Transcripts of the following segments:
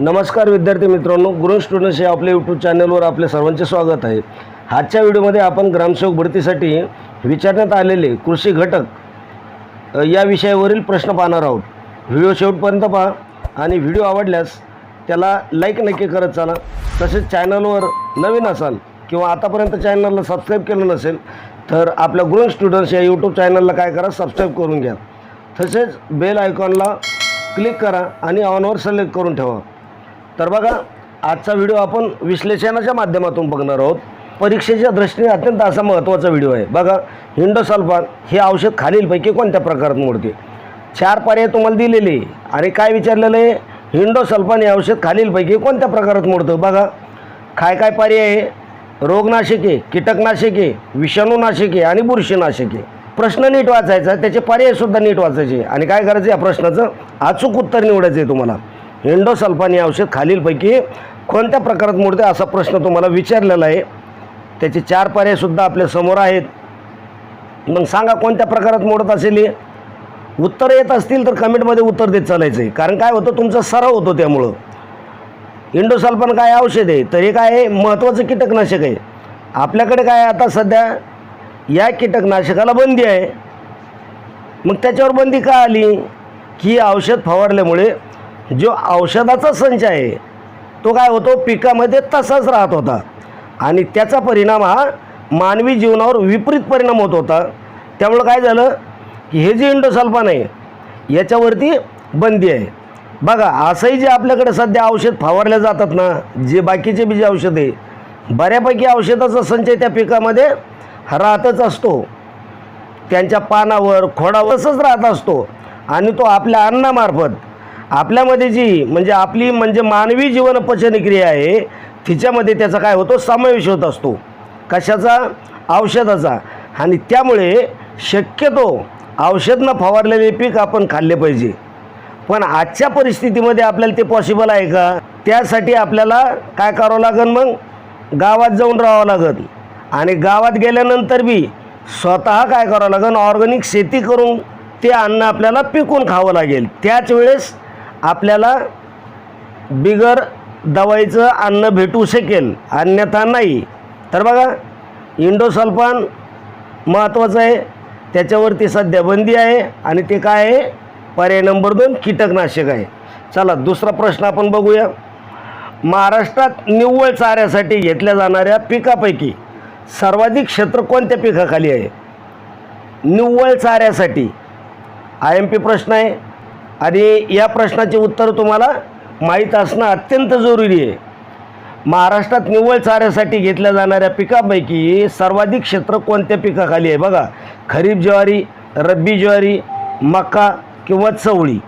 नमस्कार विद्यार्थी मित्रांनो गुरु स्टुडंट्स या आपल्या यूट्यूब चॅनलवर आपले सर्वांचे स्वागत आहे. आजच्या व्हिडिओमध्ये आपण ग्रामसेवक भरतीसाठी विचारण्यात आलेले कृषी घटक या विषयावरील प्रश्न पाहणार आहोत. व्हिडिओ शेवटपर्यंत पहा आणि व्हिडिओ आवडल्यास त्याला लाईक नक्की करत चाला. तसेच चॅनलवर नवीन असाल किंवा आतापर्यंत चॅनलला सबस्क्राईब केलं नसेल तर आपल्या गुरु स्टुडंट्स या यूट्यूब चॅनलला काय करा सबस्क्राईब करून घ्या. तसेच बेल आयकॉनला क्लिक करा आणि ऑनवर सिलेक्ट करून ठेवा. तर बघा आजचा व्हिडिओ आपण विश्लेषणाच्या माध्यमातून बघणार आहोत. परीक्षेच्या दृष्टीने अत्यंत असा महत्त्वाचा व्हिडिओ आहे. बघा हिंडोसल्फान हे औषध खालीलपैकी कोणत्या प्रकारात मोडते? चार पर्याय तुम्हाला दिलेले. आहे. आणि काय विचारलेलं आहे? हिंडोसल्फान हे औषध खालीलपैकी कोणत्या प्रकारात मोडतं? बघा काय काय पर्याय आहे? रोगनाशके कीटकनाशके विषाणूनाशके आणि बुरशीनाशके प्रश्न नीट वाचायचा त्याचे पर्यायसुद्धा नीट वाचायचे. आणि काय करायचं या प्रश्नाचं? अचूक उत्तर निवडायचं आहे तुम्हाला. एंडोसल्फान हे औषध खालीलपैकी कोणत्या प्रकारात मोडते असा प्रश्न तुम्हाला विचारलेला आहे. त्याचे चार पर्यायसुद्धा आपल्यासमोर आहेत. मग सांगा कोणत्या प्रकारात मोडत असेल हे? उत्तर येत असतील तर कमेंटमध्ये उत्तर देत चालायचं आहे कारण काय होतं तुमचा सराव होतो त्यामुळं. इंडोसल्फान काय औषध आहे? तर हे काय आहे? महत्त्वाचं कीटकनाशक आहे. आपल्याकडे काय आता सध्या? या कीटकनाशकाला बंदी आहे. मग त्याच्यावर बंदी का आली? की औषध फवारल्यामुळे जो औषधाचा संच आहे तो काय होतो? पिकामध्ये तसाच राहत होता. आणि त्याचा परिणाम हा मानवी जीवनावर विपरीत परिणाम होत होता. त्यामुळं काय झालं? की हे जे इंडोसल्फान आहे याच्यावरती बंदी आहे. बघा असंही जे आपल्याकडे सध्या औषध फावरल्या जातात ना जे बाकीचे बी जे औषध आहे बऱ्यापैकी औषधाचा संचय त्या पिकामध्ये राहतच असतो. त्यांच्या पानावर खोडावर तसंच राहत असतो. आणि तो आपल्या अन्नामार्फत आपल्यामध्ये जी म्हणजे आपली म्हणजे मानवी जीवन पचनक्रिया आहे तिच्यामध्ये त्याचा काय होतो? समावेश होत असतो. कशाचा? औषधाचा. आणि त्यामुळे शक्यतो औषध न फवारलेले पीक आपण खाल्ले पाहिजे. पण आजच्या परिस्थितीमध्ये आपल्याला ते पॉसिबल आहे का? त्यासाठी आपल्याला काय करावं लागेल मग? गावात जाऊन राहावं लागेल आणि गावात गेल्यानंतर बी स्वतः काय करावं लागेल ऑर्गॅनिक शेती करून ते अन्न आपल्याला पिकून खावं लागेल. त्याच वेळेस आपल्याला बिगर दवाईचं अन्न भेटू शकेल अन्यथा नाही. तर बघा इंडोसल्फान महत्त्वाचं आहे. त्याच्यावरती सध्या बंदी आहे आणि ते काय आहे? पर्याय नंबर दोन कीटकनाशक आहे. चला दुसरा प्रश्न आपण बघूया. महाराष्ट्रात निव्वळ चाऱ्यासाठी घेतल्या जाणाऱ्या पिकापैकी सर्वाधिक क्षेत्र कोणत्या पिकाखाली आहे? निव्वळ चाऱ्यासाठी. आय एम पी प्रश्न आहे. आणि या प्रश्नाचे उत्तर तुम्हाला माहीत असणं अत्यंत जरुरी आहे. महाराष्ट्रात निव्वळ चाऱ्यासाठी घेतल्या जाणाऱ्या पिकापैकी सर्वाधिक क्षेत्र कोणत्या पिकाखाली आहे? बघा खरीप ज्वारी रब्बी ज्वारी मका किंवा चवळी.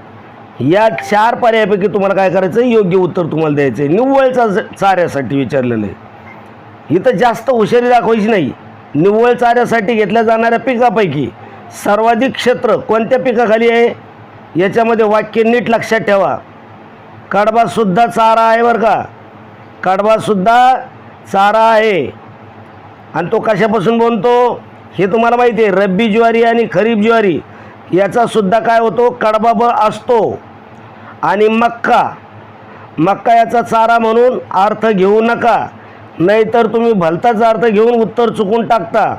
या चार पर्यायापैकी तुम्हाला काय करायचं? आहे? योग्य उत्तर तुम्हाला द्यायचं आहे. निव्वळ चा चाऱ्यासाठी विचारलेलं आहे. इथं जास्त हुशारी दाखवायची नाही. निव्वळ चाऱ्यासाठी घेतल्या जाणाऱ्या पिकापैकी सर्वाधिक क्षेत्र कोणत्या पिकाखाली आहे? याच्यामध्ये वाक्य नीट लक्षात ठेवा. कडबासुद्धा चारा आहे बरं का? कडबासुद्धा चारा आहे. आणि तो कशापासून बनतो? हे तुम्हाला माहिती आहे. रब्बी ज्वारी आणि खरीप ज्वारी याचासुद्धा काय होतो? कडबा ब असतो. आणि मक्का मक्का याचा चारा म्हणून अर्थ घेऊ नका. नाहीतर तुम्ही भलताच अर्थ घेऊन उत्तर चुकून टाकता.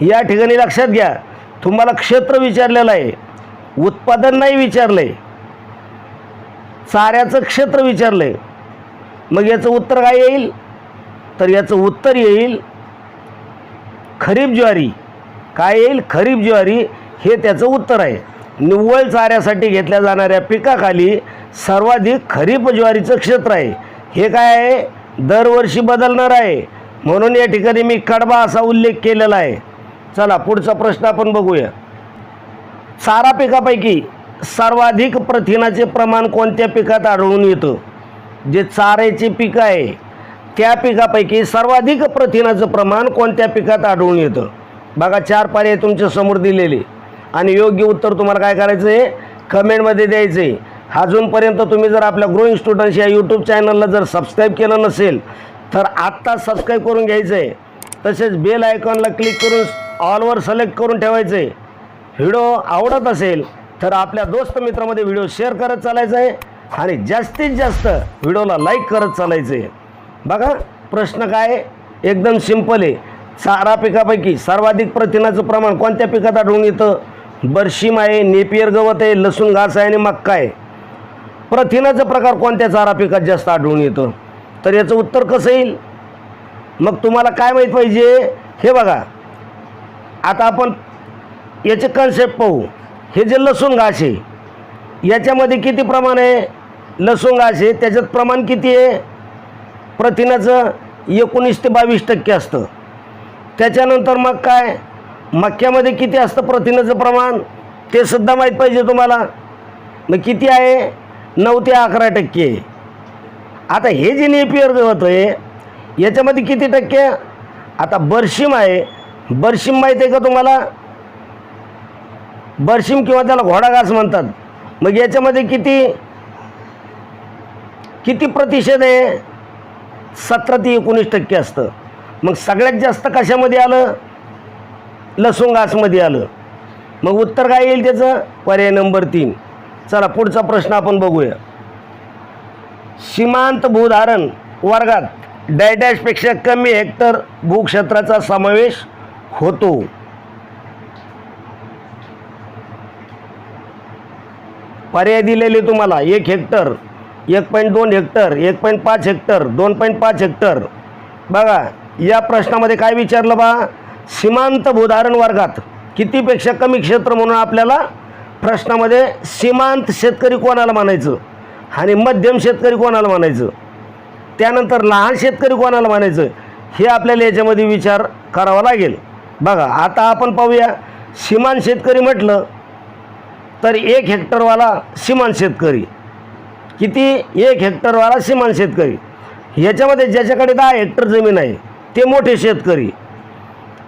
या ठिकाणी लक्षात घ्या. तुम्हाला क्षेत्र विचारलेलं आहे. उत्पादन नाही विचारलं आहे चाऱ्याचं क्षेत्र विचारलं आहे मग याचं उत्तर काय येईल? तर याचं उत्तर येईल खरीप ज्वारी. काय येईल? खरीप ज्वारी. हे त्याचं उत्तर आहे. निव्वळ चाऱ्यासाठी घेतल्या जाणाऱ्या पिकाखाली सर्वाधिक खरीप ज्वारीचं क्षेत्र आहे. हे काय आहे? दरवर्षी बदलणार आहे. म्हणून या ठिकाणी मी कडबा असा उल्लेख केलेला आहे. चला पुढचा प्रश्न आपण बघूया. चारा पिकापैकी सर्वाधिक प्रथिनाचे प्रमाण कोणत्या पिकात आढळून येतं? जे चाऱ्याचे पीक आहे त्या पिकापैकी सर्वाधिक प्रथिनाचं प्रमाण कोणत्या पिकात आढळून येतं? बघा चार पर्याय तुमच्यासमोर दिलेले. आणि योग्य उत्तर तुम्हाला काय करायचं आहे कमेंटमध्ये द्यायचं आहे अजूनपर्यंत तुम्ही जर आपल्या ग्रोईंग स्टुडंट्स या यूट्यूब चॅनलला जर सबस्क्राईब केलं नसेल तर आत्ता सबस्क्राईब करून घ्यायचं आहे तसेच बेल आयकॉनला क्लिक करून ऑलवर सिलेक्ट करून ठेवायचं आहे व्हिडिओ आवडत असेल तर आपल्या दोस्त मित्रामध्ये व्हिडिओ शेअर करत चालायचं आहे आणि जास्तीत जास्त व्हिडिओला लाईक करत चालायचं आहे बघा प्रश्न काय? एकदम सिंपल आहे. चारा पिकापैकी सर्वाधिक प्रथिनाचं प्रमाण कोणत्या पिकात आढळून येतं? बरशीम आहे नेपियर गवत आहे लसूण घास आहे आणि मक्का आहे. प्रथिनाचं प्रकार कोणत्या चारा पिकात जास्त आढळून येतं? तर याचं उत्तर कसं येईल? मग तुम्हाला काय माहीत पाहिजे? हे बघा. आता आपण याचे कन्सेप्ट पाहू. हे जे लसूण घास आहे याच्यामध्ये किती प्रमाण आहे? लसूण घास आहे त्याच्यात प्रमाण किती आहे? प्रथिनाचं एकोणीस ते बावीस टक्के असतं. त्याच्यानंतर मग काय? मक्यामध्ये किती असतं प्रथिनाचं प्रमाण? ते सुद्धा माहीत पाहिजे तुम्हाला. मग किती आहे? नऊ ते अकरा टक्के. आता हे जे नेपियर होतं आहे याच्यामध्ये किती टक्के? आता बर्शीम आहे. बरशिम माहीत आहे का तुम्हाला? बरशिम किंवा त्याला घोडाघास म्हणतात. मग याच्यामध्ये किती किती प्रतिशत आहे? सतरा ते एकोणीस टक्के असतं. मग सगळ्यात जास्त कशामध्ये आलं? लसूण घासमध्ये आलं. मग उत्तर काय येईल त्याचं? पर्याय नंबर तीन. चला पुढचा प्रश्न आपण बघूया. सीमांत भूधारण वर्गात डॅडॅशपेक्षा कमी हेक्टर भूक्षेत्राचा समावेश होतो. पर्याय दिलेले तुम्हाला. एक हेक्टर एक पॉईंट दोन हेक्टर एक पॉईंट पाच हेक्टर दोन पॉईंट पाच हेक्टर. बघा या प्रश्नामध्ये काय विचारलं बा? सीमांत भूधारण वर्गात कितीपेक्षा कमी क्षेत्र म्हणून आपल्याला प्रश्नामध्ये सीमांत शेतकरी कोणाला मानायचं आणि मध्यम शेतकरी कोणाला म्हणायचं? त्यानंतर लहान शेतकरी कोणाला म्हणायचं? हे आपल्याला याच्यामध्ये विचार करावा लागेल. बघा आता आपण पाहूया. सीमांत शेतकरी म्हटलं तर एक हेक्टरवाला सीमान शेतकरी. किती? एक हेक्टरवाला सीमान शेतकरी. याच्यामध्ये ज्याच्याकडे दहा हेक्टर जमीन आहे ते मोठे शेतकरी.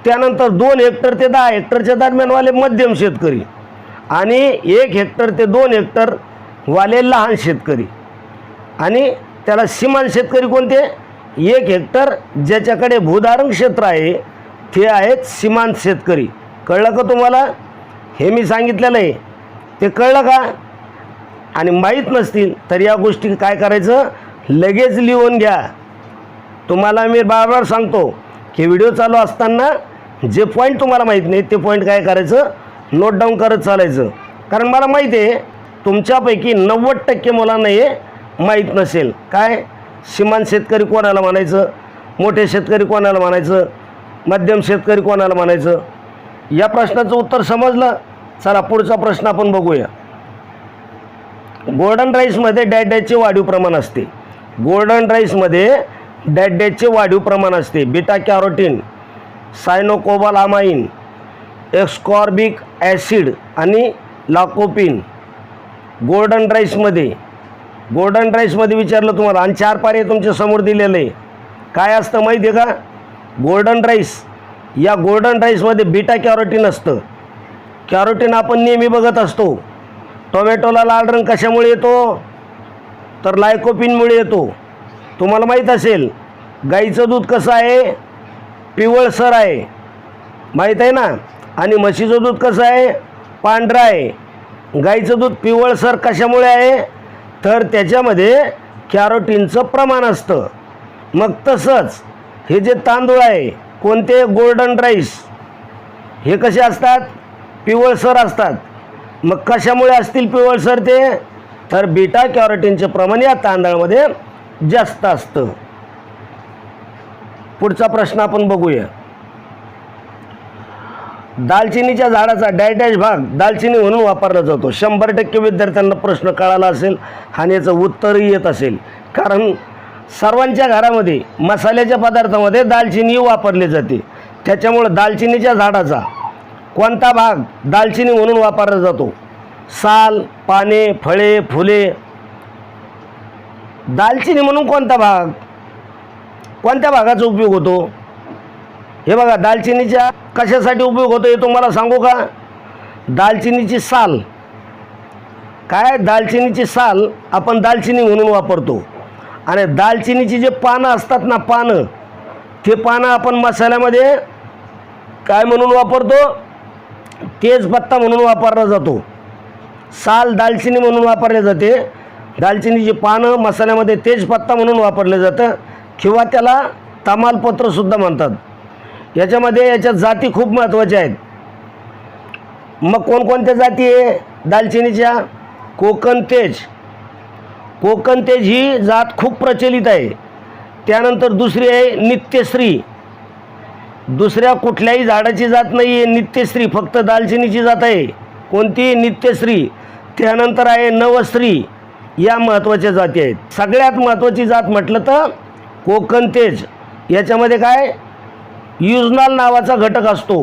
त्यानंतर दोन हेक्टर ते दहा हेक्टरच्या दरम्यानवाले मध्यम शेतकरी. आणि एक हेक्टर ते दोन हेक्टरवाले लहान शेतकरी. आणि त्याला सीमान शेतकरी कोणते? एक हेक्टर ज्याच्याकडे भूधारण क्षेत्र आहे ते आहेत सीमांत शेतकरी. कळलं का तुम्हाला? हे मी सांगितलेलं आहे. ते कळलं का? आणि माहीत नसतील तर या गोष्टी काय करायचं? लगेच लिहून घ्या. तुम्हाला मी बारबार सांगतो की व्हिडिओ चालू असताना जे पॉईंट तुम्हाला माहीत नाही ते पॉईंट काय करायचं? नोट डाऊन करत चालायचं. कारण मला माहीत आहे तुमच्यापैकी नव्वद टक्के मुलांना हे माहीत नसेल. काय? सीमांत शेतकरी कोणाला म्हणायचं? मोठे शेतकरी कोणाला म्हणायचं? मध्यम शेतकरी कोणाला म्हणायचं? या प्रश्नाचं उत्तर समजलं? चला पुढचा प्रश्न आपण बघूया. गोल्डन राईसमध्ये डॅडॅचे वाढीव प्रमाण असते. गोल्डन राईसमध्ये डॅडॅचे वाढीव प्रमाण असते. Beta carotene cyanocobalamin ascorbic acid आणि लाकोपिन गोल्डन राईसमध्ये गोल्डन राईसमध्ये विचारलं तुम्हाला. आणि चार पर्याय तुमच्यासमोर दिलेलं आहे. काय असतं माहिती आहे का? गोल्डन राईस या गोल्डन राईसमध्ये बिटा कॅरोटीन असतं. कॅरोटीन आपण नेहमी बघत असतो. टोमॅटोला लाल रंग कशामुळे येतो? तर लायकोपिनमुळे येतो. तुम्हाला माहीत असेल गाईचं दूध कसं आहे? पिवळसर आहे. माहीत आहे ना? आणि म्हशीचं दूध कसं आहे? पांढरं आहे. गाईचं दूध पिवळसर कशामुळे आहे? तर त्याच्यामध्ये कॅरोटीनचं प्रमाण असतं. मग तसंच हे जे तांदूळ आहे कोणते? Golden rice. हे कसे असतात? पिवळसर असतात. मग कशामुळे असतील पिवळसर ते? तर बीटा कॅरोटीनचे प्रमाण या तांदळामध्ये जास्त असतं. पुढचा प्रश्न आपण बघूया. दालचिनीच्या झाडाचा डायटॅश भाग दालचिनी म्हणून वापरला जातो. शंभर टक्के विद्यार्थ्यांना प्रश्न कळाला असेल आणि याचं उत्तरही येत असेल. कारण सर्वांच्या घरामध्ये मसाल्याच्या पदार्थामध्ये दालचिनी वापरली जाते. त्याच्यामुळं दालचिनीच्या झाडाचा कोणता भाग दालचिनी म्हणून वापरला जातो? साल पाने फळे फुले. दालचिनी म्हणून कोणता भाग? कोणत्या भागाचा उपयोग होतो? हे बघा दालचिनीच्या कशासाठी उपयोग होतो हे तुम्हाला सांगू का? दालचिनीची साल. काय? दालचिनीची साल आपण दालचिनी म्हणून वापरतो. आणि दालचिनीची जे पानं असतात ना पानं ते पानं आपण मसाल्यामध्ये काय म्हणून वापरतो? तेजपत्ता म्हणून वापरला जातो. साल दालचिनी म्हणून वापरले जाते. दालचिनीची पानं मसाल्यामध्ये तेजपत्ता म्हणून वापरलं जातं. किंवा त्याला तमालपत्रसुद्धा म्हणतात. याच्यामध्ये याच्या जाती खूप महत्त्वाच्या आहेत. मग कोणकोणत्या जाती आहे? दालचिनीच्या? कोकण तेज. कोकण तेज ही जात खूप प्रचलित आहे. त्यानंतर दुसरी आहे नित्यश्री. दुसऱ्या कुठल्याही झाडाची जात नाही आहे नित्यश्री फक्त दालचिनीची जात आहे. कोणती नित्यश्री त्यानंतर आहे नवश्री या महत्त्वाच्या जाती आहेत. सगळ्यात महत्त्वाची जात म्हटलं तर कोकण तेज. याच्यामध्ये काय? युजनॉल नावाचा घटक असतो.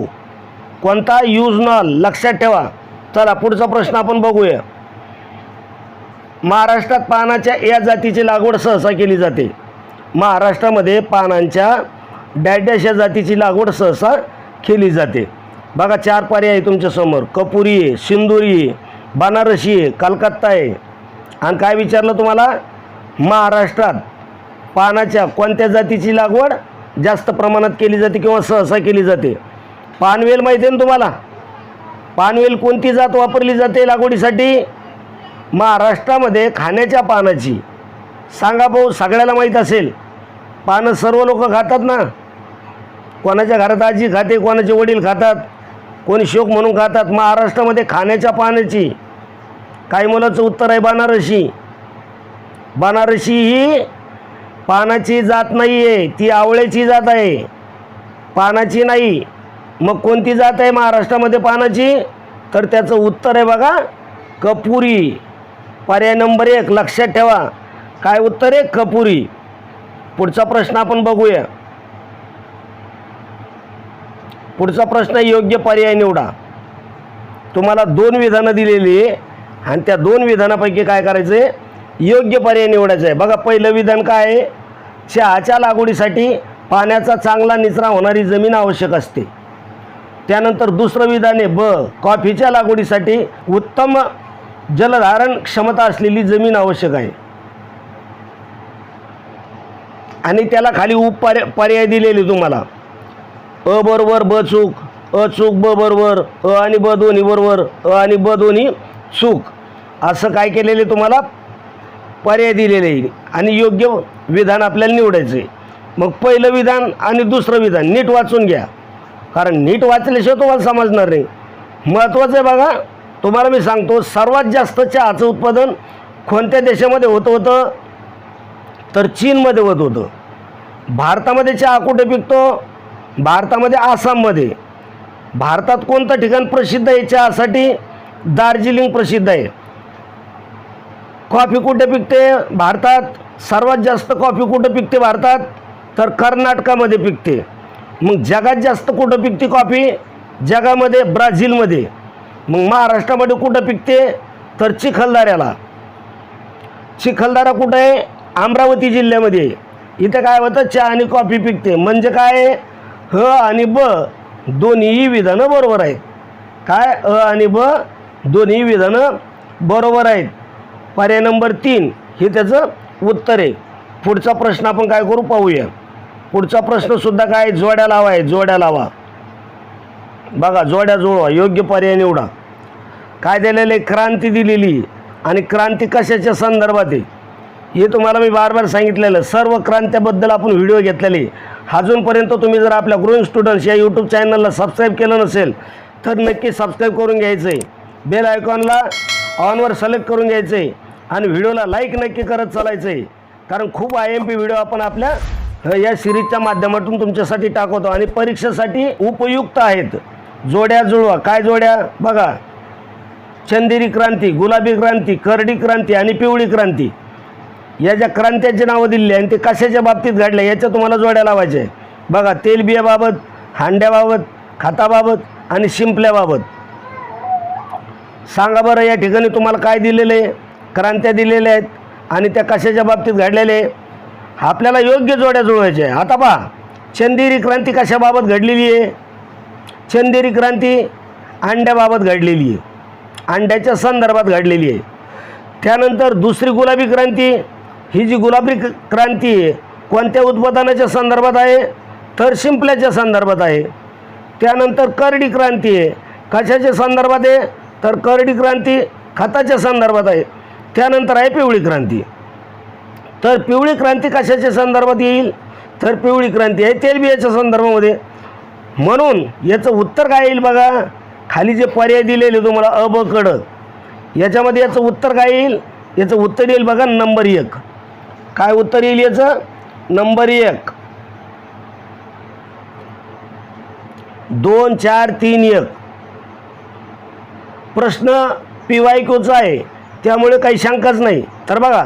कोणता? युजनॉल. लक्षात ठेवा. चला पुढचा प्रश्न आपण बघूया. महाराष्ट्रात पानाच्या या जातीची लागवड सहसा केली जाते. महाराष्ट्रामध्ये पानांच्या डॅडॅश या जातीची लागवड सहसा केली जाते. बघा चार पर्याय आहे तुमच्यासमोर कपुरी आहे सिंदुरी आहे बनारसी आहे कलकत्ता आहे. आणि काय विचारलं तुम्हाला? महाराष्ट्रात पानाच्या कोणत्या जातीची लागवड जास्त प्रमाणात केली जाते किंवा सहसा केली जाते? पानवेल माहिती आहे ना तुम्हाला? पानवेल कोणती जात वापरली जाते लागवडीसाठी? महाराष्ट्रामध्ये खाण्याच्या पानाची. सांगा भाऊ सगळ्याला माहीत असेल. पानं सर्व लोक खातात ना. कोणाच्या घरात आजी खाते कोणाचे वडील खातात कोणी शोक म्हणून खातात. महाराष्ट्रामध्ये खाण्याच्या पाण्याची काही मुलाचं उत्तर आहे बनारसी. बनारसी ही पानाची जात नाही आहे ती आवळ्याची जात आहे. पानाची नाही. मग कोणती जात आहे महाराष्ट्रामध्ये पानाची? तर त्याचं उत्तर आहे बघा कपुरी. पर्याय नंबर एक लक्षात ठेवा. काय उत्तर आहे? कपुरी. पुढचा प्रश्न आपण बघूया. पुढचा प्रश्न योग्य पर्याय निवडा. तुम्हाला दोन विधानं दिलेली आहे. आणि त्या दोन विधानापैकी काय करायचं आहे योग्य पर्याय निवडायचं आहे. बघा पहिलं विधान काय आहे? चहाच्या लागवडीसाठी पाण्याचा चांगला निचरा होणारी जमीन आवश्यक असते. त्यानंतर दुसरं विधान आहे ब कॉफीच्या लागवडीसाठी उत्तम जलधारण क्षमता असलेली जमीन आवश्यक आहे. आणि त्याला खाली उप पर्याय पर्याय दिलेले तुम्हाला. अ बरोबर ब चूक. अ चूक ब बरोबर. अ आणि ब दोन्ही बरोबर. अ आणि ब दोन्ही चूक. असं काय केलेले तुम्हाला? पर्याय दिलेले. आहे आणि योग्य विधान आपल्याला निवडायचे मग पहिलं विधान आणि दुसरं विधान नीट वाचून घ्या. कारण नीट वाचल्याशिवाय तुम्हाला समजणार नाही. महत्त्वाचं आहे बघा तुम्हाला मी सांगतो सर्वात जास्त चहाचं उत्पादन कोणत्या देशामध्ये होतं होतं? तर चीनमध्ये होत होतं. भारतामध्ये चहा कुठे पिकतो? भारतामध्ये आसाममध्ये. भारतात कोणतं ठिकाण प्रसिद्ध आहे चहासाठी? दार्जिलिंग प्रसिद्ध आहे. कॉफी कुठे पिकते भारतात? सर्वात जास्त कॉफी कुठं पिकते भारतात? तर कर्नाटकामध्ये पिकते. मग जगात जास्त कुठं पिकते कॉफी? जगामध्ये ब्राझीलमध्ये. मग महाराष्ट्रामध्ये कुठं पिकते? तर चिखलदऱ्याला. चिखलदरा कुठं आहे? अमरावती जिल्ह्यामध्ये. इथं काय होतं? चहा आणि कॉफी पिकते. म्हणजे काय? ह आणि ब दोन्हीही विधानं बरोबर आहेत. काय? अ आणि ब दोन्ही विधानं बरोबर आहेत. पर्याय नंबर तीन हे त्याचं उत्तर आहे. पुढचा प्रश्न आपण काय करू? पाहूया. पुढचा प्रश्नसुद्धा काय? जोड्या लावा आहे. जोड्या लावा. बघा जोड्या जुळवा. योग्य पर्याय निवडा. काय दिलेलं आहे? क्रांती दिलेली. आणि क्रांती कशाच्या संदर्भात आहे? हे तुम्हाला मी बार बार सांगितलेलं सर्व क्रांत्याबद्दल आपण व्हिडिओ घेतलेले. अजूनपर्यंत तुम्ही जर आपल्या ग्रोईंग स्टुडंट्स या यूट्यूब चॅनलला सबस्क्राईब केलं नसेल तर नक्की सबस्क्राईब करून घ्यायचं आहे बेल आयकॉनला ऑनवर सिलेक्ट करून घ्यायचं आहे आणि व्हिडिओला लाईक नक्की करत चालायचं आहे कारण खूप आय एम पी व्हिडिओ आपण आपल्या या सिरीजच्या माध्यमातून तुमच्यासाठी टाकवतो आणि परीक्षेसाठी उपयुक्त आहेत. जोड्या जुळवा. काय जोड्या? बघा. चंदेरी क्रांती गुलाबी क्रांती करडी क्रांती आणि पिवळी क्रांती. या ज्या क्रांत्यांची नावं दिली आणि ते कशाच्या बाबतीत घडल्या याच्या तुम्हाला जोड्या लावायच्या आहे बघा तेलबियाबाबत हांड्याबाबत खताबाबत आणि शिंपल्याबाबत. सांगा बरं या ठिकाणी तुम्हाला काय दिलेलं आहे? क्रांत्या दिलेल्या आहेत आणि त्या कशाच्या बाबतीत घडलेले आहे? आपल्याला योग्य जोड्या जुळवायच्या आहे आता पहा चंदेरी क्रांती कशाबाबत घडलेली आहे? चंदेरी क्रांती अंड्याबाबत घडलेली आहे. अंड्याच्या संदर्भात घडलेली आहे. त्यानंतर दुसरी गुलाबी क्रांती ही जी गुलाबी क्रांती आहे कोणत्या उत्पादनाच्या संदर्भात आहे तर शिंपल्याच्या संदर्भात आहे. त्यानंतर करडी क्रांती आहे. कशाच्या संदर्भात आहे? तर करडी क्रांती खताच्या संदर्भात आहे. त्यानंतर आहे पिवळी क्रांती. तर पिवळी क्रांती कशाच्या संदर्भात येईल? तर पिवळी क्रांती आहे तेलबियाच्या संदर्भामध्ये. म्हणून याचं उत्तर काय येईल बघा? खाली जे पर्याय दिलेले तुम्हाला अबकडक याच्यामध्ये याचं उत्तर काय येईल? याचं उत्तर येईल बघा नंबर एक. काय उत्तर येईल याचं? नंबर एक. दोन चार तीन एक. प्रश्न पी वाय आहे? त्यामुळे काही शंकाच नाही. तर बघा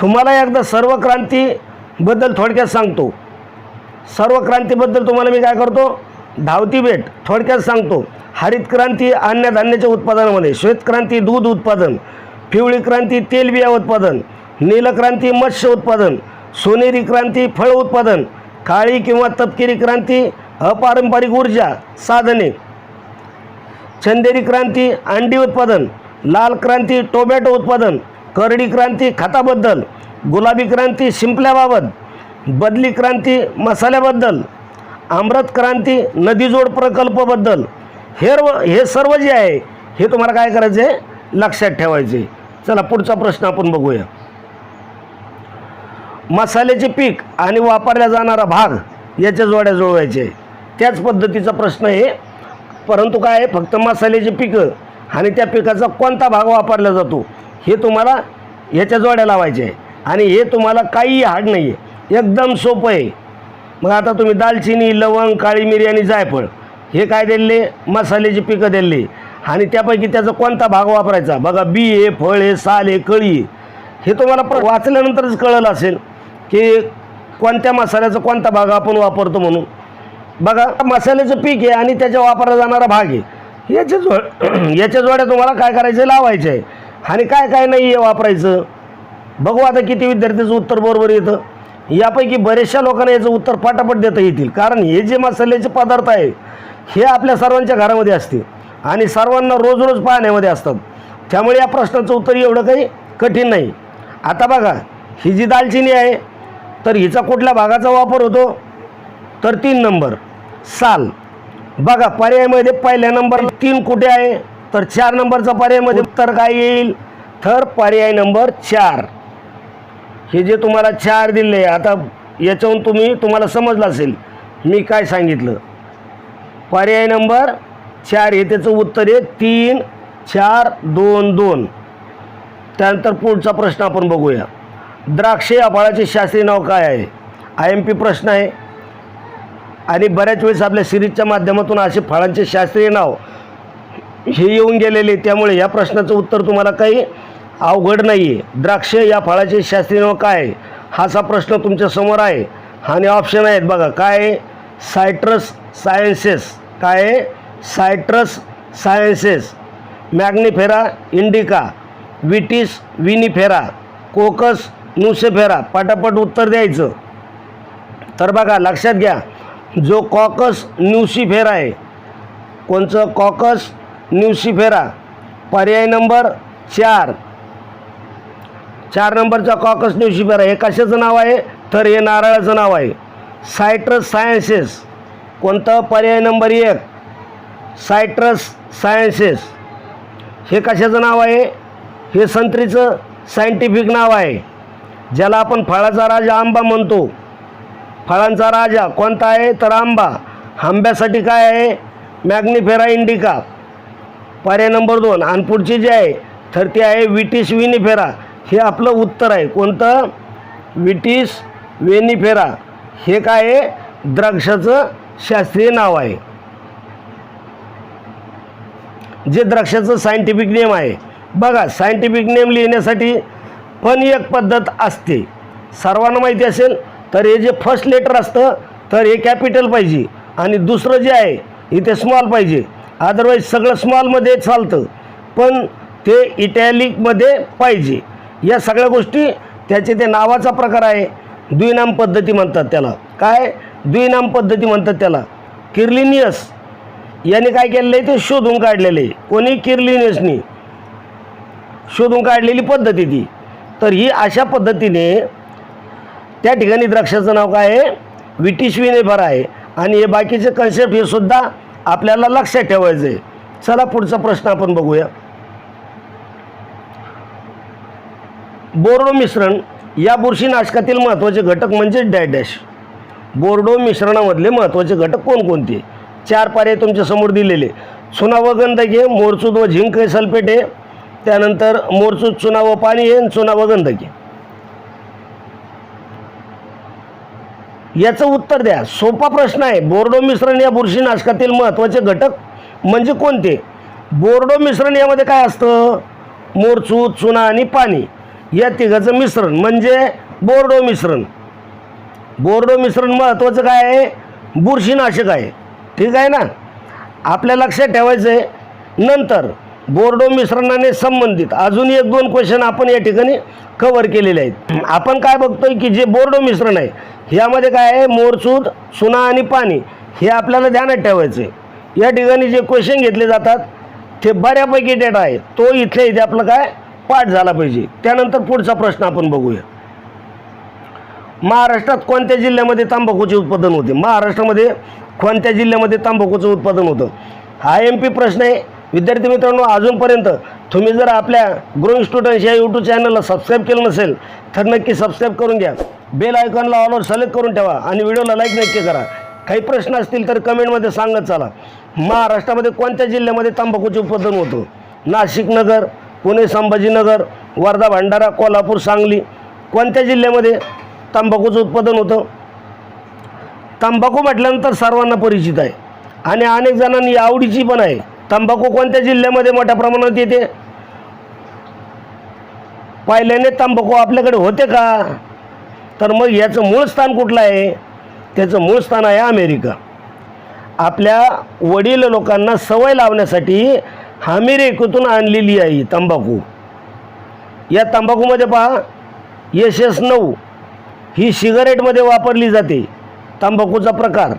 तुम्हाला एकदा सर्व क्रांतीबद्दल थोडक्यात सांगतो. सर्व क्रांतीबद्दल तुम्हाला मी काय करतो? धावती भेट थोडक्यात सांगतो. हरित क्रांती अन्नधान्याच्या उत्पादनामध्ये श्वेत क्रांती दूध उत्पादन पिवळी क्रांती तेलबिया उत्पादन नीलक्रांती मत्स्य उत्पादन सोनेरी क्रांती फळ उत्पादन काळी किंवा तपकिरी क्रांती अपारंपरिक ऊर्जा साधने. चंदेरी क्रांती अंडी उत्पादन लाल क्रांती टोमॅटो उत्पादन करडी क्रांती खताबद्दल गुलाबी क्रांती शिंपल्याबाबत बदली क्रांती मसाल्याबद्दल अमृत क्रांती नदीजोड प्रकल्पबद्दल. हे हे सर्व जे आहे हे तुम्हाला काय करायचं आहे लक्षात ठेवायचे चला पुढचा प्रश्न आपण बघूया. मसाल्याचे पीक आणि वापरला जाणारा भाग याच्या जोड्या जुळवायचे. आहे. त्याच पद्धतीचा प्रश्न आहे. परंतु काय आहे? फक्त मसाल्याची पिकं आणि त्या पिकाचा कोणता भाग वापरला जातो हे तुम्हाला ह्याच्या जोड्या लावायचे आहे. आणि हे तुम्हाला काहीही हाड नाही आहे. एकदम सोपं आहे. मग आता तुम्ही दालचिनी लवंग काळी मिरी आणि जायफळ हे काय दिले? मसाल्याची पिकं दिली. आणि त्यापैकी त्याचा कोणता भाग वापरायचा? बघा बी आहे फळ आहे साल आहे कळी हे तुम्हाला वाचल्यानंतरच कळलं असेल. की कोणत्या मसाल्याचा कोणता भाग आपण वापरतो म्हणून. बघा मसाल्याचं पीक आहे आणि त्याच्या वापरला जाणारा भाग आहे. याच्या जोड याच्या जोड्या तुम्हाला काय करायचं लावायचं आहे. आणि काय काय नाही आहे वापरायचं. बघू आता किती विद्यार्थ्याचं उत्तर बरोबर येतं. यापैकी बऱ्याचशा लोकांना याचं उत्तर पाटापट देता येतील. कारण हे जे मसाल्याचे पदार्थ आहे हे आपल्या सर्वांच्या घरामध्ये असते. आणि सर्वांना रोज रोज पाहण्यामध्ये असतात. त्यामुळे या प्रश्नाचं उत्तर एवढं काही कठीण नाही. आता बघा ही जी दालचिनी आहे तर हिचा कुठल्या भागाचा वापर होतो? तर तीन नंबर साल. बघा पर्यायमध्ये पहिल्या नंबर तीन कुठे आहे? तर चार नंबरचा पर्यायमध्ये उत्तर काय येईल? तर पर्याय नंबर चार. हे जे तुम्हाला चार दिले आता याच्याहून तुम्ही तुम्हाला समजलं असेल मी काय सांगितलं? पर्याय नंबर चार हे त्याचं उत्तर आहे तीन चार दोन दोन. त्यानंतर पुढचा प्रश्न आपण बघूया. द्राक्षे या फळाचे शास्त्रीय नाव काय आहे? आय एम पी प्रश्न आहे. आणि बऱ्याच वेळेस आपल्या सिरीजच्या माध्यमातून असे फळांचे शास्त्रीय नाव हे येऊन गेलेले त्यामुळे या प्रश्नाचं उत्तर तुम्हाला काही अवघड नाही आहे द्राक्ष या फळाचे शास्त्रीय नाव काय आहे? हाचा प्रश्न तुमच्यासमोर आहे. आणि ऑप्शन आहेत बघा काय आहे? सायट्रस सायन्सेस काय आहे? Citrus sinensis mangifera indica vitis vinifera cocos nucifera पटापट उत्तर द्यायचं. तर बघा लक्षात घ्या जो कॉकस न्यूसिफेरा आहे कोणचं कॉकस न्यूसिफेरा पर्याय नंबर चार. चार नंबरचा कॉकस न्यूसिफेरा हे कशाचं नाव आहे? तर हे नारळाचं नाव आहे. सायट्रस सायन्सेस कोणतं? पर्याय नंबर एक. सायट्रस सायन्सेस हे कशाचं नाव आहे? हे संत्रीचं सायंटिफिक नाव आहे. ज्याला आपण फळाचा राजा आंबा म्हणतो. फळांचा राजा कोणता आहे? तर आंबा. आंब्यासाठी काय आहे? मॅग्निफेरा इंडिका. पर्याय नंबर दोन आणि पुढची जी आहे तर ती आहे विटिस विनिफेरा. हे आपलं उत्तर आहे. कोणतं? विटिस वेनिफेरा. हे काय आहे? द्राक्षाचं शास्त्रीय नाव आहे. जे द्राक्षाचं सायंटिफिक नेम आहे. बघा सायंटिफिक नेम लिहिण्यासाठी पण एक पद्धत असते. सर्वांना माहिती असेल तर हे जे फर्स्ट लेटर असतं तर हे कॅपिटल पाहिजे. आणि दुसरं जे आहे इथे स्मॉल पाहिजे. अदरवाईज सगळं स्मॉलमध्ये चालतं. पण ते इटॅलिकमध्ये पाहिजे. या सगळ्या गोष्टी त्याचे ते नावाचा प्रकार आहे. द्विनाम पद्धती म्हणतात त्याला. काय? द्विनाम पद्धती म्हणतात त्याला. किर्लिनियस. याने काय केलेलं आहे ते शोधून काढलेलं आहे. कोणी? किर्लिनियसनी. शोधून काढलेली पद्धती ती. तर ही अशा पद्धतीने त्या ठिकाणी द्राक्षाचं नाव काय आहे? विटिश विनेफर आहे. आणि हे बाकीचे कन्सेप्ट हे सुद्धा आपल्याला लक्षात ठेवायचं आहे. चला पुढचा प्रश्न आपण बघूया. बोर्डो मिश्रण या बुरशीनाशकातील महत्त्वाचे घटक म्हणजे डॅडॅश डॅश. बोर्डो मिश्रणामधले महत्त्वाचे घटक कोणकोणते? चार पर्याय तुमच्यासमोर दिलेले. चुना व गंधके मोरचूद व झिंक हे सल्फेट आहे. त्यानंतर मोरचूत चुना व पाणी आहे चुनावं चुना व याचं उत्तर द्या. सोपा प्रश्न आहे. बोर्डो मिश्रण या बुरशीनाशकातील महत्त्वाचे घटक म्हणजे कोणते? बोर्डो मिश्रण यामध्ये काय असतं? मोरचूत चुना आणि पाणी. या तिघाचं मिश्रण म्हणजे बोर्डो मिश्रण. बोर्डो मिश्रण महत्त्वाचं काय आहे? बुरशीनाशक आहे. ठीक आहे ना? आपल्या लक्षात ठेवायचं आहे नंतर बोर्डो मिश्रणाने संबंधित अजून एक दोन क्वेश्चन आपण या ठिकाणी कवर केलेले आहेत. आपण काय बघतोय की जे बोर्डो मिश्रण आहे यामध्ये काय आहे? मोरचूद सुना आणि पाणी हे आपल्याला ध्यानात ठेवायचं आहे या ठिकाणी जे क्वेश्चन घेतले जातात ते बऱ्यापैकी डेटा आहे तो इथल्या इथे आपलं काय? पाठ झाला पाहिजे. त्यानंतर पुढचा प्रश्न आपण बघूया. महाराष्ट्रात कोणत्या जिल्ह्यामध्ये तंबाखूचे उत्पादन होते? महाराष्ट्रामध्ये कोणत्या जिल्ह्यामध्ये तंबाखूचं उत्पादन होतं? हा एम पी प्रश्न आहे. विद्यार्थी मित्रांनो अजूनपर्यंत तुम्ही जर आपल्या ग्रोईंग स्टुडंट्स या यूट्यूब चॅनलला सबस्क्राईब केलं नसेल तर नक्की सबस्क्राईब करून घ्या. बेल आयकॉनला ऑलवर सिलेक्ट करून ठेवा आणि व्हिडिओला लाईक नक्की करा. काही प्रश्न असतील तर कमेंटमध्ये सांगत चला. महाराष्ट्रामध्ये कोणत्या जिल्ह्यामध्ये तंबाखूचे उत्पादन होतं? नाशिक नगर पुणे संभाजीनगर वर्धा भंडारा कोल्हापूर सांगली. कोणत्या जिल्ह्यामध्ये तंबाखूचं उत्पादन होतं? तंबाखू म्हटल्यानंतर सर्वांना परिचित आहे. आणि अनेक जणांनी आवडीची पण आहे. तंबाखू कोणत्या जिल्ह्यामध्ये मोठ्या प्रमाणात येते? पाहिल्याने तंबाखू आपल्याकडे होते का? तर मग याचं मूळ स्थान कुठलं आहे? त्याचं मूळ स्थान आहे अमेरिका. आपल्या वडील लोकांना सवय लावण्यासाठी अमेरिकेतून आणलेली आहे तंबाखू. या तंबाखूमध्ये पहा एस एस नऊ ही सिगारेटमध्ये वापरली जाते. तंबाखूचा प्रकार.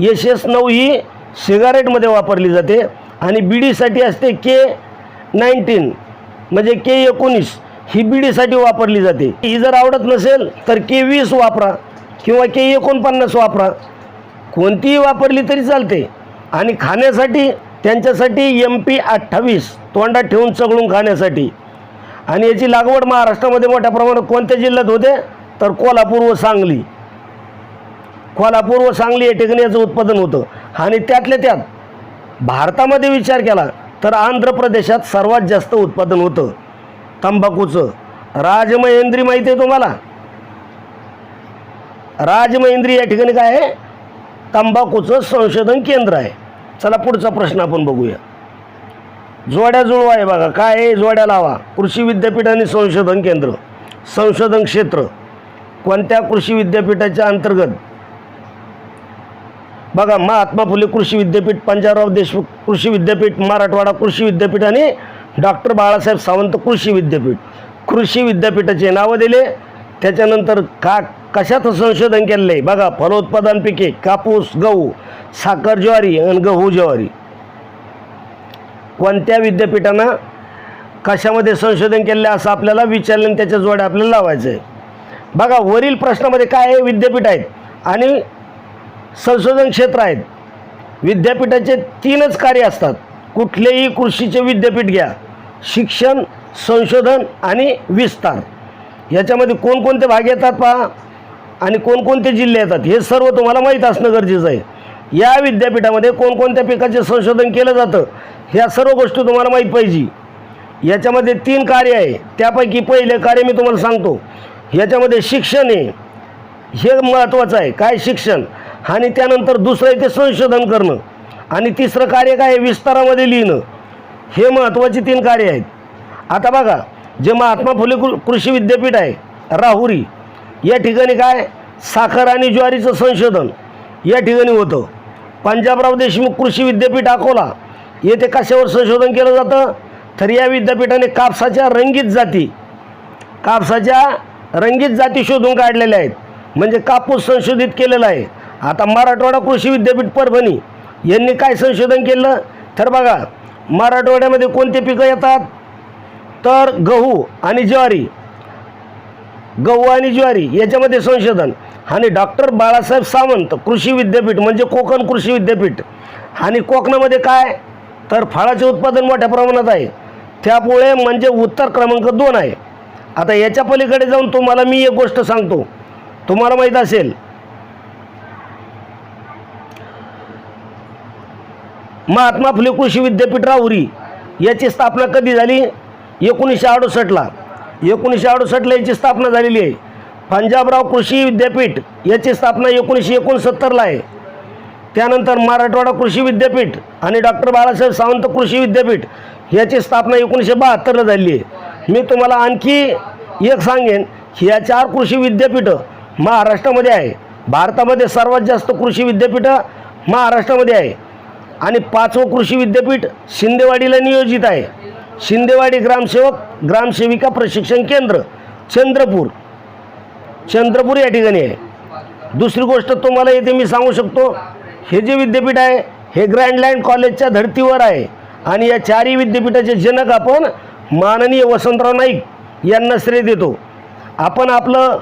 एस एस नऊ ही सिगारेटमध्ये वापरली जाते. आणि बिडीसाठी असते के नाईन्टीन म्हणजे के एकोणीस ही बिडीसाठी वापरली जाते. ही जर आवडत नसेल तर के वीस वापरा किंवा के एकोणपन्नास वापरा. कोणतीही वापरली तरी चालते. आणि खाण्यासाठी त्यांच्यासाठी एम पी अठ्ठावीस तोंडात ठेवून चगळून खाण्यासाठी. आणि याची लागवड महाराष्ट्रामध्ये मोठ्या प्रमाणात कोणत्या जिल्ह्यात होते? तर कोल्हापूर व सांगली. कोल्हापूर व सांगली या ठिकाणी याचं उत्पादन होतं. आणि त्यातल्या त्यात भारतामध्ये विचार केला तर आंध्र प्रदेशात सर्वात जास्त उत्पादन होतं. तंबाखूचं. राजमहेंद्री माहिती आहे तुम्हाला? राजमहेंद्री या ठिकाणी काय आहे? तंबाखूचं संशोधन केंद्र आहे. चला पुढचा प्रश्न आपण बघूया. जोड्या जुळवा आहे बघा. काय आहे? जोड्या लावा. कृषी विद्यापीठ आणि संशोधन केंद्र. संशोधन क्षेत्र. कोणत्या कृषी विद्यापीठाच्या अंतर्गत? बघा महात्मा फुले कृषी विद्यापीठ पंजाबराव देशमुख कृषी विद्यापीठ मराठवाडा कृषी विद्यापीठ आणि डॉक्टर बाळासाहेब सावंत कृषी विद्यापीठ. कृषी विद्यापीठाचे नावं दिले. त्याच्यानंतर का कशात संशोधन केलेलं आहे? बघा फलोत्पादन पिके कापूस गहू साखर ज्वारी आणि गहू ज्वारी. कोणत्या विद्यापीठानं कशामध्ये संशोधन केलं आहे असं आपल्याला विचारलं आणि त्याच्या जोड्या आपल्याला लावायचं आहे? बघा वरील प्रश्नामध्ये काय आहे? विद्यापीठ आहेत. आणि संशोधन क्षेत्र आहेत. विद्यापीठाचे तीनच कार्य असतात. कुठलेही कृषीचे विद्यापीठ घ्या. शिक्षण संशोधन आणि विस्तार. याच्यामध्ये कोणकोणते भाग येतात पहा. आणि कोणकोणते जिल्हे येतात. हे सर्व तुम्हाला माहीत असणं गरजेचं आहे. या विद्यापीठामध्ये कोणकोणत्या पिकाचे संशोधन केलं जातं ह्या सर्व गोष्टी तुम्हाला माहीत पाहिजे. याच्यामध्ये तीन कार्य आहे. त्यापैकी पहिले कार्य मी तुम्हाला सांगतो. याच्यामध्ये शिक्षण आहे. हे महत्त्वाचं आहे. काय शिक्षण? आणि त्यानंतर दुसरं ते संशोधन करणं. आणि तिसरं कार्य काय आहे? विस्तारामध्ये लिहिणं. हे महत्त्वाची तीन कार्य आहेत. आता बघा जे महात्मा फुले कृ कृषी विद्यापीठ आहे राहुरी या ठिकाणी काय? साखर आणि ज्वारीचं संशोधन. या ठिकाणी होतं. पंजाबराव देशमुख कृषी विद्यापीठ अकोला. येथे कशावर संशोधन केलं जातं? तर या विद्यापीठाने कापसाच्या रंगीत जाती कापसाच्या रंगीत जाती शोधून काढलेल्या आहेत. म्हणजे कापूस संशोधित केलेला आहे. आता मराठवाडा कृषी विद्यापीठ परभणी यांनी काय संशोधन केलं? तर बघा मराठवाड्यामध्ये कोणते पिकं येतात? तर गहू आणि ज्वारी. गहू आणि ज्वारी याच्यामध्ये संशोधन. आणि डॉक्टर बाळासाहेब सावंत कृषी विद्यापीठ म्हणजे कोकण कृषी विद्यापीठ. आणि कोकणामध्ये काय? तर फळाचे उत्पादन मोठ्या प्रमाणात आहे. त्यामुळे म्हणजे उत्तर क्रमांक दोन आहे. आता याच्या पलीकडे जाऊन तुम्हाला मी एक गोष्ट सांगतो. तुम्हाला माहीत असेल महात्मा फुले कृषी विद्यापीठ राहुरी याची स्थापना कधी झाली? एकोणीसशे अडुसष्टला एकोणीसशे अडुसष्टला याची स्थापना झालेली आहे. पंजाबराव कृषी विद्यापीठ याची स्थापना एकोणीसशे एकोणसत्तरला आहे. त्यानंतर मराठवाडा कृषी विद्यापीठ आणि डॉक्टर बाळासाहेब सावंत कृषी विद्यापीठ याची स्थापना एकोणीसशे बहात्तरला झाली आहे. मी तुम्हाला आणखी एक सांगेन ह्या चार कृषी विद्यापीठं महाराष्ट्रामध्ये आहे. भारतामध्ये सर्वात जास्त कृषी विद्यापीठं महाराष्ट्रामध्ये आहे. आणि पाचवं कृषी विद्यापीठ शिंदेवाडीला नियोजित आहे. शिंदेवाडी ग्रामसेवक ग्रामसेविका प्रशिक्षण केंद्र चंद्रपूर. चंद्रपूर या ठिकाणी आहे. दुसरी गोष्ट तुम्हाला येथे मी सांगू शकतो हे जे विद्यापीठ आहे हे ग्रँडलँड कॉलेजच्या धर्तीवर आहे. आणि या चारही विद्यापीठाचे जनक आपण माननीय वसंतराव नाईक यांना श्रेय देतो. आपण आपलं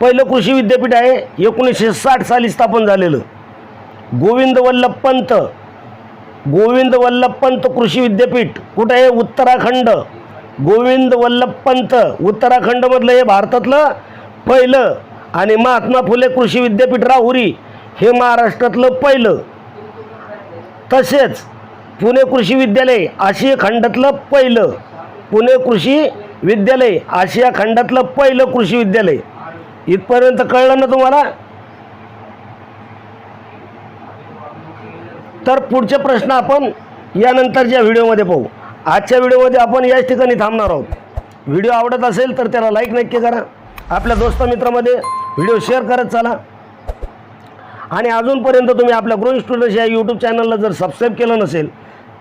पहिलं कृषी विद्यापीठ आहे एकोणीसशे साठ साली स्थापन झालेलं. गोविंद वल्लभ पंत गोविंद वल्लभ पंत कृषी विद्यापीठ कुठं आहे? उत्तराखंड. गोविंद वल्लभ पंत उत्तराखंडमधलं हे भारतातलं पहिलं आणि महात्मा फुले कृषी विद्यापीठ राहुरी हे महाराष्ट्रातलं पहिलं. तसेच पुणे कृषी विद्यालय आशिया खंडातलं पहिलं. पुणे कृषी विद्यालय आशिया खंडातलं पहिलं कृषी विद्यालय. इथपर्यंत कळलं ना तुम्हाला? तर पुढचे प्रश्न आपण यानंतरच्या व्हिडिओमध्ये पाहू. आजच्या व्हिडिओमध्ये आपण याच ठिकाणी थांबणार आहोत. व्हिडिओ आवडत असेल तर त्याला लाईक नक्की करा. आपल्या दोस्त मित्रामध्ये व्हिडिओ शेअर करत चला. आणि अजूनपर्यंत तुम्ही आपल्या ग्रोईंग स्टुडंट्स या यूट्यूब चॅनलला जर सबस्क्राईब केलं नसेल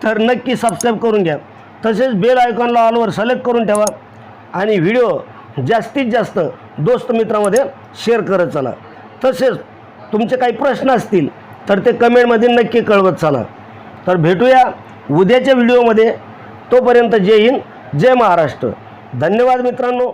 तर नक्की सबस्क्राईब करून घ्या. तसेच बेल आयकॉनला ऑलवर सिलेक्ट करून ठेवा. आणि व्हिडिओ जास्तीत जास्त दोस्त मित्रामध्ये शेअर करत चला. तसेच तुमचे काही प्रश्न असतील तर ते कमेंटमध्ये नक्की कळवत चाला. तर भेटूया उद्याच्या व्हिडिओमध्ये. तोपर्यंत जय हिंद जय महाराष्ट्र. धन्यवाद मित्रांनो.